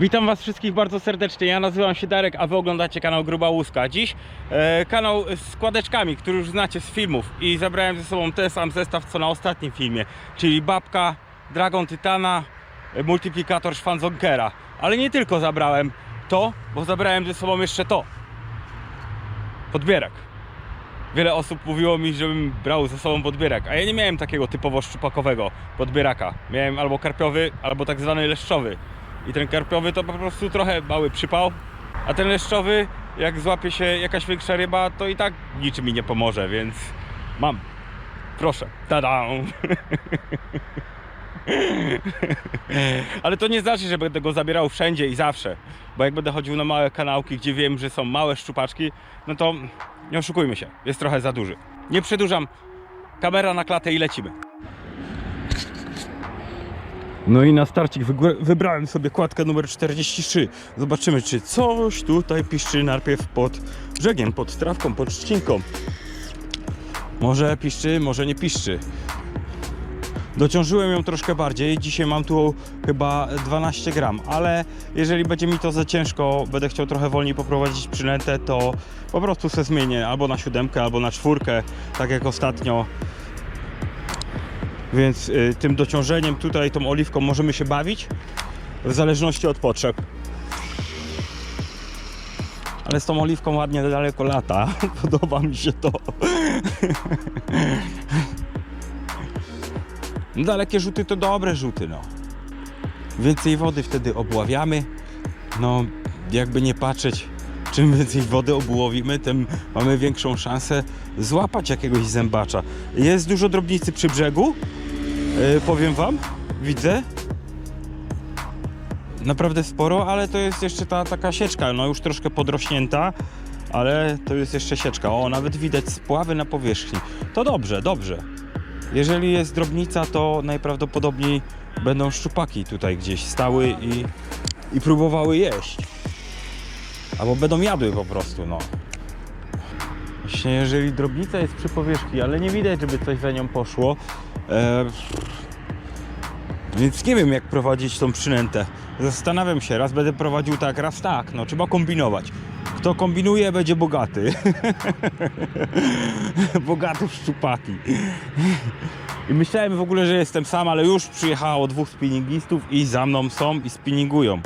Witam Was wszystkich bardzo serdecznie. Ja nazywam się Darek, a Wy oglądacie kanał Gruba Łuska. Dziś e, kanał z składeczkami, który już znacie z filmów i zabrałem ze sobą ten sam zestaw co na ostatnim filmie, czyli babka, Dragon Tytana, e, multiplikator Schwanzonkera. Ale nie tylko zabrałem to, bo zabrałem ze sobą jeszcze to. Podbierak. Wiele osób mówiło mi, żebym brał ze sobą podbierak, a ja nie miałem takiego typowo szczupakowego podbieraka. Miałem albo karpiowy, albo tak zwany leszczowy. I ten karpiowy to po prostu trochę mały przypał, a ten leszczowy, jak złapie się jakaś większa ryba, to i tak niczym mi nie pomoże, więc mam. Proszę. Tada! Ale to nie znaczy, że będę go zabierał wszędzie i zawsze. Bo jak będę chodził na małe kanałki, gdzie wiem, że są małe szczupaczki, no to nie oszukujmy się, jest trochę za duży. Nie przedłużam. Kamera na klatę i lecimy. No i na starcik wybrałem sobie kładkę numer 43. Zobaczymy, czy coś tutaj piszczy najpierw pod brzegiem, pod trawką, pod trzcinką. Może piszczy, może nie piszczy. Dociążyłem ją troszkę bardziej. Dzisiaj mam tu chyba 12 gram, ale jeżeli będzie mi to za ciężko, będę chciał trochę wolniej poprowadzić przynętę, to po prostu se zmienię albo na siódemkę, albo na czwórkę, tak jak ostatnio. Więc y, tym dociążeniem tutaj, tą oliwką możemy się bawić w zależności od potrzeb. Ale z tą oliwką ładnie daleko lata. Podoba mi się to. No, Dalekie rzuty to dobre rzuty, no. Więcej wody wtedy obławiamy. No, jakby nie patrzeć, czym więcej wody obłowimy, tym mamy większą szansę złapać jakiegoś zębacza. Jest dużo drobnicy przy brzegu, yy, powiem wam, widzę. Naprawdę sporo, ale to jest jeszcze ta taka sieczka, no już troszkę podrośnięta, ale to jest jeszcze sieczka. O, nawet widać spławy na powierzchni. To dobrze, dobrze. Jeżeli jest drobnica, to najprawdopodobniej będą szczupaki tutaj gdzieś stały i, i próbowały jeść. Albo będą jadły po prostu, no. Właśnie jeżeli drobnica jest przy powierzchni, ale nie widać, żeby coś za nią poszło. E, więc nie wiem, jak prowadzić tą przynętę. Zastanawiam się, raz będę prowadził tak, raz tak. No, trzeba kombinować. Kto kombinuje, będzie bogaty. Bogaty w szczupaki. I myślałem w ogóle, że jestem sam, ale już przyjechało dwóch spinningistów i za mną są i spinningują.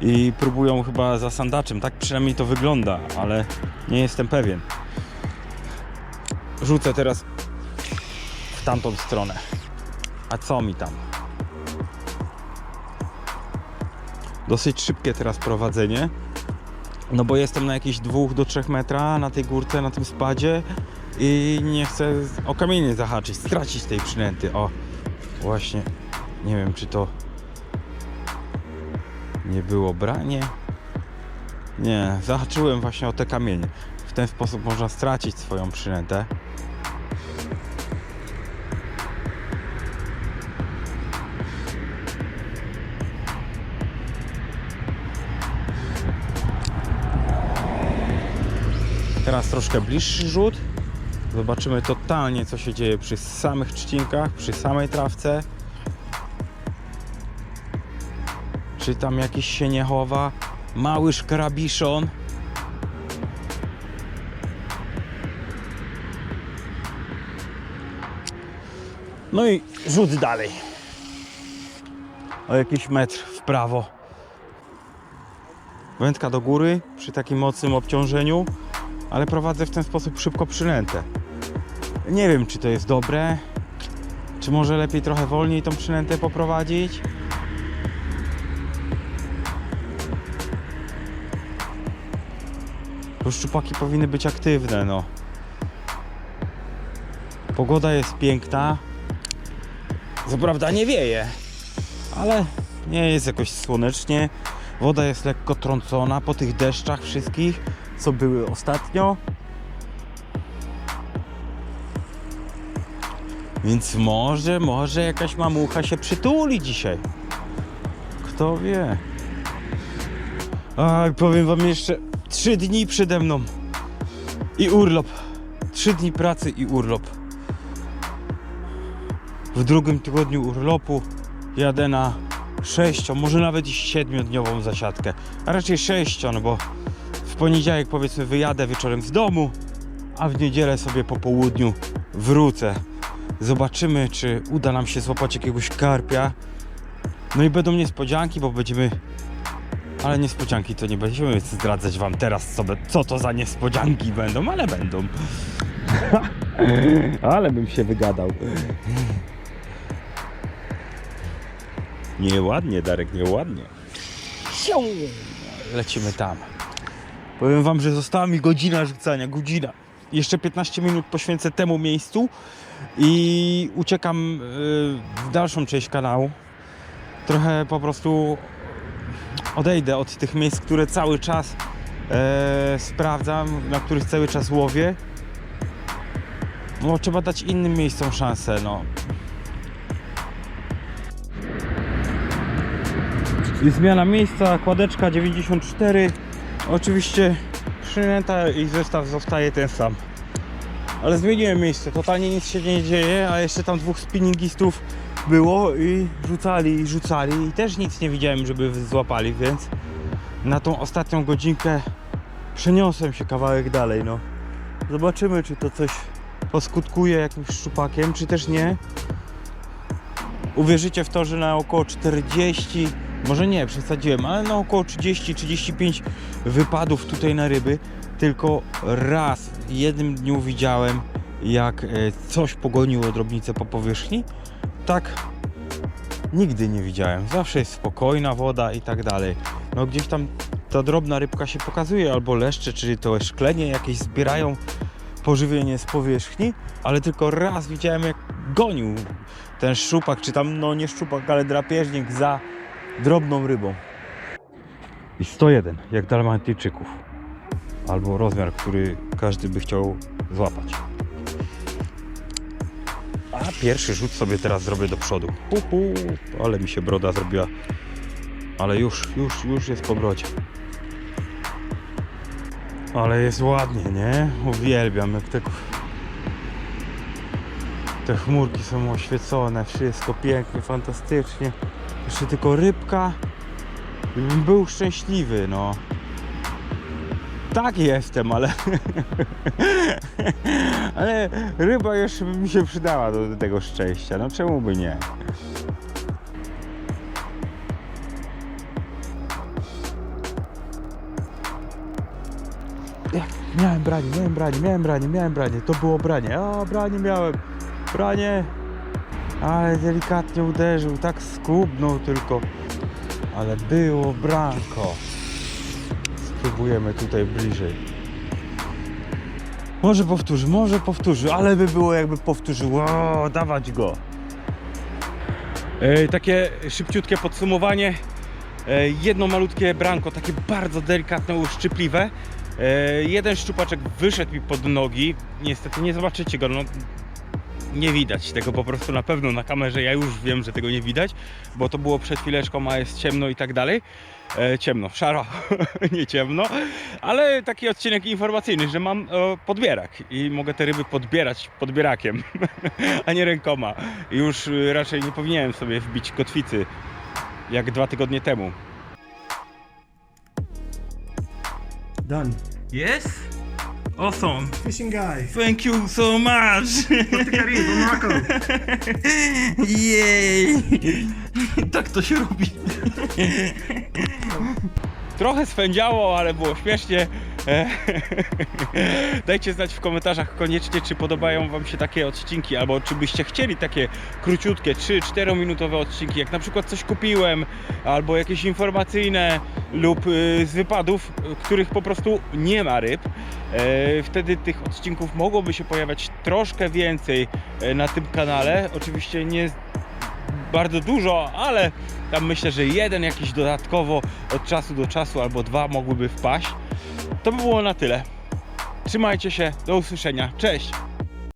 I próbują chyba za sandaczem. Tak przynajmniej to wygląda, ale nie jestem pewien. Rzucę teraz w tamtą stronę. A co mi tam? Dosyć szybkie teraz prowadzenie. No bo jestem na jakieś 2 do 3 metra na tej górce, na tym spadzie i nie chcę o kamienie zahaczyć, stracić tej przynęty. O, właśnie, nie wiem czy to nie było branie. Nie, zahaczyłem właśnie o te kamienie. W ten sposób można stracić swoją przynętę. Teraz troszkę bliższy rzut. Zobaczymy totalnie co się dzieje przy samych trzcinkach, przy samej trawce. Czy tam jakiś się nie chowa? Mały szkrabiszon. No i rzut dalej. O jakiś metr w prawo. Wędka do góry przy takim mocnym obciążeniu ale prowadzę w ten sposób szybko przynętę. Nie wiem, czy to jest dobre, czy może lepiej trochę wolniej tą przynętę poprowadzić. Bo szczupaki powinny być aktywne, no. Pogoda jest piękna. Co prawda nie wieje, ale nie jest jakoś słonecznie. Woda jest lekko trącona po tych deszczach wszystkich, co były ostatnio. Więc może, może jakaś mamucha się przytuli dzisiaj. Kto wie. A powiem wam jeszcze, trzy dni przede mną. I urlop. Trzy dni pracy i urlop. W drugim tygodniu urlopu jadę na sześcio, może nawet i siedmiodniową zasiadkę, a raczej sześcio, no bo w poniedziałek powiedzmy wyjadę wieczorem z domu, a w niedzielę sobie po południu wrócę. Zobaczymy, czy uda nam się złapać jakiegoś karpia. No i będą niespodzianki, bo będziemy. Ale niespodzianki to nie będziemy zdradzać wam teraz, co, co to za niespodzianki będą, ale będą. ale bym się wygadał. Nieładnie, Darek, nieładnie. Sią! Lecimy tam. Powiem wam, że została mi godzina rzucania, godzina. Jeszcze 15 minut poświęcę temu miejscu i uciekam y, w dalszą część kanału. Trochę po prostu odejdę od tych miejsc, które cały czas e, sprawdzam, na których cały czas łowię. No, trzeba dać innym miejscom szansę, no. I zmiana miejsca, kładeczka 94. Oczywiście przynęta i zestaw zostaje ten sam. Ale zmieniłem miejsce, totalnie nic się nie dzieje, a jeszcze tam dwóch spinningistów było i rzucali i rzucali i też nic nie widziałem, żeby złapali, więc na tą ostatnią godzinkę przeniosłem się kawałek dalej, no. Zobaczymy, czy to coś poskutkuje jakimś szczupakiem, czy też nie. Uwierzycie w to, że na około 40, może nie, przesadziłem, ale na około 30-35 wypadów tutaj na ryby tylko raz w jednym dniu widziałem, jak e, coś pogoniło drobnicę po powierzchni. Tak nigdy nie widziałem. Zawsze jest spokojna woda i tak dalej. No gdzieś tam ta drobna rybka się pokazuje, albo leszcze, czyli to szklenie jakieś zbierają pożywienie z powierzchni, ale tylko raz widziałem jak gonił ten szczupak, czy tam no nie szczupak, ale drapieżnik za drobną rybą. I 101, jak dalmatyjczyków. Albo rozmiar, który każdy by chciał złapać. A pierwszy rzut sobie teraz zrobię do przodu. Hu, hu, ale mi się broda zrobiła. Ale już, już, już jest po brodzie. Ale jest ładnie, nie? Uwielbiam, jak te, te chmurki są oświecone, wszystko pięknie, fantastycznie. Jeszcze tylko rybka. i bym Był szczęśliwy, no. Tak jestem, ale. ale ryba jeszcze by mi się przydała do, tego szczęścia. No czemu by nie? Miałem branie, miałem branie, miałem branie, miałem branie. To było branie. O, branie miałem. Branie. Ale delikatnie uderzył, tak skubnął tylko. Ale było branko. Spróbujemy tutaj bliżej. Może powtórzy, może powtórzy, ale by było jakby powtórzył. Dawać go. Takie szybciutkie podsumowanie. Jedno malutkie branko, takie bardzo delikatne, uszczypliwe. Jeden szczupaczek wyszedł mi pod nogi. Niestety nie zobaczycie go, no nie widać tego po prostu na pewno na kamerze. Ja już wiem, że tego nie widać, bo to było przed chwileczką, a jest ciemno i tak dalej. E, ciemno, szaro, nie ciemno, ale taki odcinek informacyjny, że mam e, podbierak i mogę te ryby podbierać podbierakiem, a nie rękoma. Już e, raczej nie powinienem sobie wbić kotwicy jak dwa tygodnie temu. Done. Yes? Awesome. Fishing guy. Thank you so much. Caribe, Morocco. Jej! Tak to się robi. Trochę swędziało, ale było śmiesznie. E, Dajcie znać w komentarzach koniecznie, czy podobają Wam się takie odcinki, albo czy byście chcieli takie króciutkie, 3-4 minutowe odcinki, jak na przykład coś kupiłem, albo jakieś informacyjne lub y, z wypadów, y, których po prostu nie ma ryb. E, Wtedy tych odcinków mogłoby się pojawiać troszkę więcej e, na tym kanale. Oczywiście nie bardzo dużo, ale tam myślę, że jeden jakiś dodatkowo od czasu do czasu albo dwa mogłyby wpaść. To by było na tyle. Trzymajcie się, do usłyszenia. Cześć!